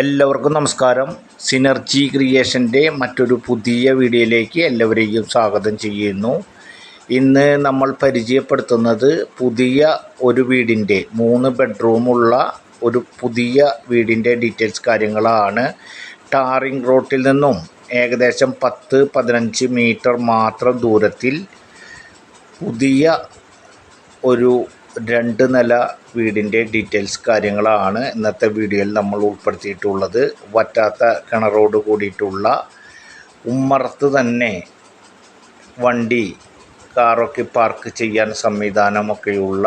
എല്ലാവർക്കും നമസ്കാരം. സിനർജി ക്രിയേഷന്റെ മറ്റൊരു പുതിയ വീഡിയോയിലേക്ക് എല്ലാവരെയും സ്വാഗതം ചെയ്യുന്നു. ഇന്ന് നമ്മൾ പരിചയപ്പെടുത്തുന്നത് പുതിയ ഒരു വീടിന്റെ മൂന്ന് ബെഡ്റൂമുള്ള ഒരു പുതിയ വീടിന്റെ ഡീറ്റെയിൽസ് കാര്യങ്ങളാണ്. ടാറിംഗ് റോട്ടിൽ നിന്നും ഏകദേശം പത്ത് പതിനഞ്ച് മീറ്റർ മാത്രം ദൂരത്തിൽ പുതിയ ഒരു രണ്ട് നില വീടിന്റെ ഡീറ്റെയിൽസ് കാര്യങ്ങളാണ് ഇന്നത്തെ വീഡിയോയിൽ നമ്മൾ ഉൾപ്പെടുത്തിയിട്ടുള്ളത്. വറ്റാത്ത കിണറോട് കൂടിയിട്ടുള്ള ഉമ്മറത്ത് തന്നെ വണ്ടി കാറൊക്കെ പാർക്ക് ചെയ്യാൻ സംവിധാനമൊക്കെയുള്ള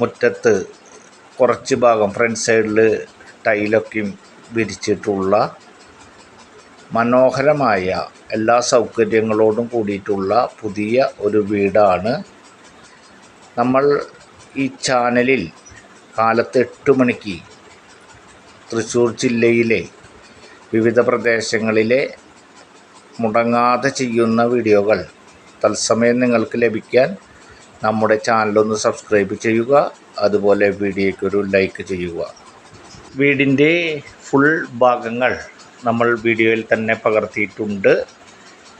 മുറ്റത്ത് കുറച്ച് ഭാഗം ഫ്രണ്ട് സൈഡിൽ ടൈലൊക്കെയും വിരിച്ചിട്ടുള്ള മനോഹരമായ എല്ലാ സൗകര്യങ്ങളോടും കൂടിയിട്ടുള്ള പുതിയ ഒരു വീടാണ്. നമ്മൾ ഈ ചാനലിൽ കാലത്ത് എട്ട് മണിക്ക് തൃശ്ശൂർ ജില്ലയിലെ വിവിധ പ്രദേശങ്ങളിലെ മുടങ്ങാതെ ചെയ്യുന്ന വീഡിയോകൾ തത്സമയം നിങ്ങൾക്ക് ലഭിക്കാൻ നമ്മുടെ ചാനലൊന്ന് സബ്സ്ക്രൈബ് ചെയ്യുക അതുപോലെ വീഡിയോയ്ക്ക് ഒരു ലൈക്ക് ചെയ്യുക. വീടിന്റെ ഫുൾ ഭാഗങ്ങൾ നമ്മൾ വീഡിയോയിൽ തന്നെ പകർത്തിയിട്ടുണ്ട്.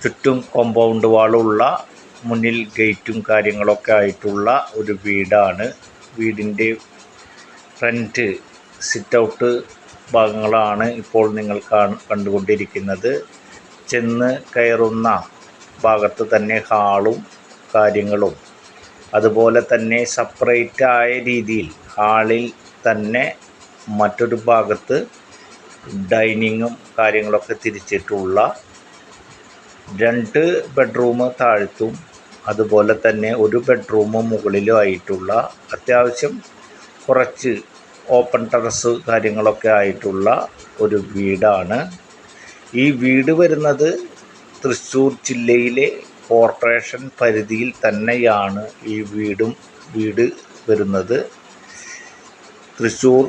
ചുറ്റും കോമ്പൗണ്ട് വാളുള്ള മുന്നിൽ ഗേറ്റും കാര്യങ്ങളൊക്കെ ആയിട്ടുള്ള ഒരു വീടാണ്. വീടിന്റെ ഫ്രണ്ട് സിറ്റ് ഔട്ട് ഭാഗങ്ങളാണ് ഇപ്പോൾ നിങ്ങൾ കണ്ടുകൊണ്ടിരിക്കുന്നത്. ചെന്ന് കയറുന്ന ഭാഗത്ത് തന്നെ ഹാളും കാര്യങ്ങളും. അതുപോലെ തന്നെ സെപ്പറേറ്റ് ആയ രീതിയിൽ ഹാളിൽ തന്നെ മറ്റൊരു ഭാഗത്ത് ഡൈനിങ്ങും കാര്യങ്ങളൊക്കെ തിരിച്ചിട്ടുള്ള രണ്ട് ബെഡ്റൂം താഴ്ത്തും അതുപോലെ തന്നെ ഒരു ബെഡ്റൂമ് മുകളിലും ആയിട്ടുള്ള അത്യാവശ്യം കുറച്ച് ഓപ്പൺ ടെറസ് കാര്യങ്ങളൊക്കെ ആയിട്ടുള്ള ഒരു വീടാണ്. ഈ വീട് വരുന്നത് തൃശ്ശൂർ ജില്ലയിലെ കോർപ്പറേഷൻ പരിധിയിൽ തന്നെയാണ് ഈ വീടും വീട് വരുന്നത്. തൃശ്ശൂർ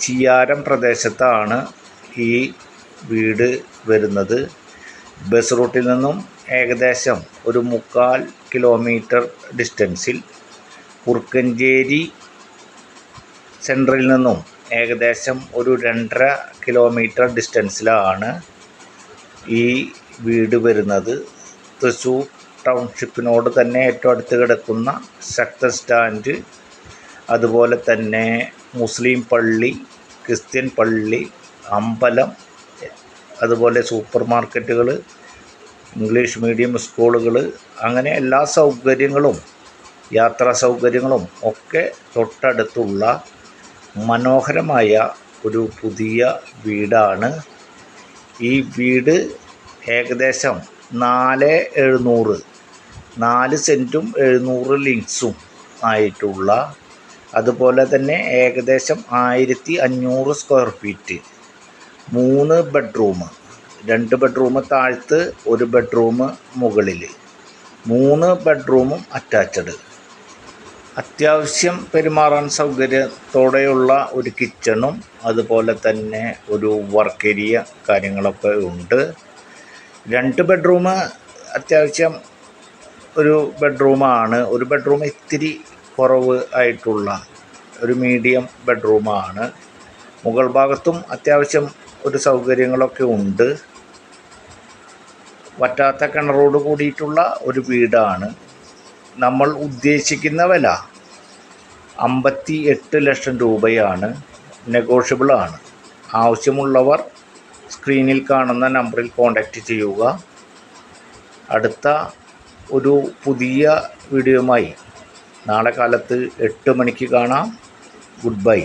ചിയാരം പ്രദേശത്താണ് ഈ വീട് വരുന്നത്. ബസ് റൂട്ടിൽ നിന്നും ഏകദേശം ഒരു മുക്കാൽ കിലോമീറ്റർ ഡിസ്റ്റൻസിൽ കുറുക്കഞ്ചേരി സെൻട്രൽ നിന്നും ഏകദേശം ഒരു രണ്ടര കിലോമീറ്റർ ഡിസ്റ്റൻസിലാണ് ഈ വീട് വരുന്നത്. തൃശ്ശൂർ ടൗൺഷിപ്പിനോട് തന്നെ ഏറ്റവും അടുത്ത് കിടക്കുന്ന ശക്ത സ്റ്റാൻഡ് അതുപോലെ തന്നെ മുസ്ലിം പള്ളി ക്രിസ്ത്യൻ പള്ളി അമ്പലം അതുപോലെ സൂപ്പർ മാർക്കറ്റുകൾ ഇംഗ്ലീഷ് മീഡിയം സ്കൂളുകൾ അങ്ങനെ എല്ലാ സൗകര്യങ്ങളും യാത്രാ സൗകര്യങ്ങളും ഒക്കെ തൊട്ടടുത്തുള്ള മനോഹരമായ ഒരു പുതിയ വീടാണ്. ഈ വീട് ഏകദേശം നാല് എഴുന്നൂറ് നാല് സെന്റും എഴുന്നൂറ് ലിങ്സും ആയിട്ടുള്ള അതുപോലെ തന്നെ ഏകദേശം ആയിരത്തി അഞ്ഞൂറ് സ്ക്വയർ ഫീറ്റ് മൂന്ന് ബെഡ്റൂം. രണ്ട് ബെഡ്റൂം താഴത്ത് ഒരു ബെഡ്റൂം മുകളിൽ. മൂന്ന് ബെഡ്റൂമും അറ്റാച്ച്ഡ് അത്യാവശ്യം പെരുമാറാൻ സൗകര്യത്തോടെയുള്ള ഒരു കിച്ചണും അതുപോലെ തന്നെ ഒരു വർക്ക് ഏരിയ കാര്യങ്ങളൊക്കെ ഉണ്ട്. രണ്ട് ബെഡ്റൂം അത്യാവശ്യം ഒരു ബെഡ്റൂമാണ് ഒരു ബെഡ്റൂം ഇത്തിരി കുറവ് ആയിട്ടുള്ള ഒരു മീഡിയം ബെഡ്റൂമാണ് മുകൾ ഭാഗത്തും അത്യാവശ്യം ഒരു സൗകര്യങ്ങളൊക്കെ ഉണ്ട്. വറ്റാത്ത കിണറോട് കൂടിയിട്ടുള്ള ഒരു വീടാണ്. നമ്മൾ ഉദ്ദേശിക്കുന്ന വില അമ്പത്തി എട്ട് ലക്ഷം രൂപയാണ്. നെഗോഷ്യബിളാണ് ആവശ്യമുള്ളവർ സ്ക്രീനിൽ കാണുന്ന നമ്പറിൽ കോൺടാക്റ്റ് ചെയ്യുക. അടുത്ത ഒരു പുതിയ വീഡിയോയുമായി നാളെ കാലത്ത് എട്ട് മണിക്ക് കാണാം. Good bye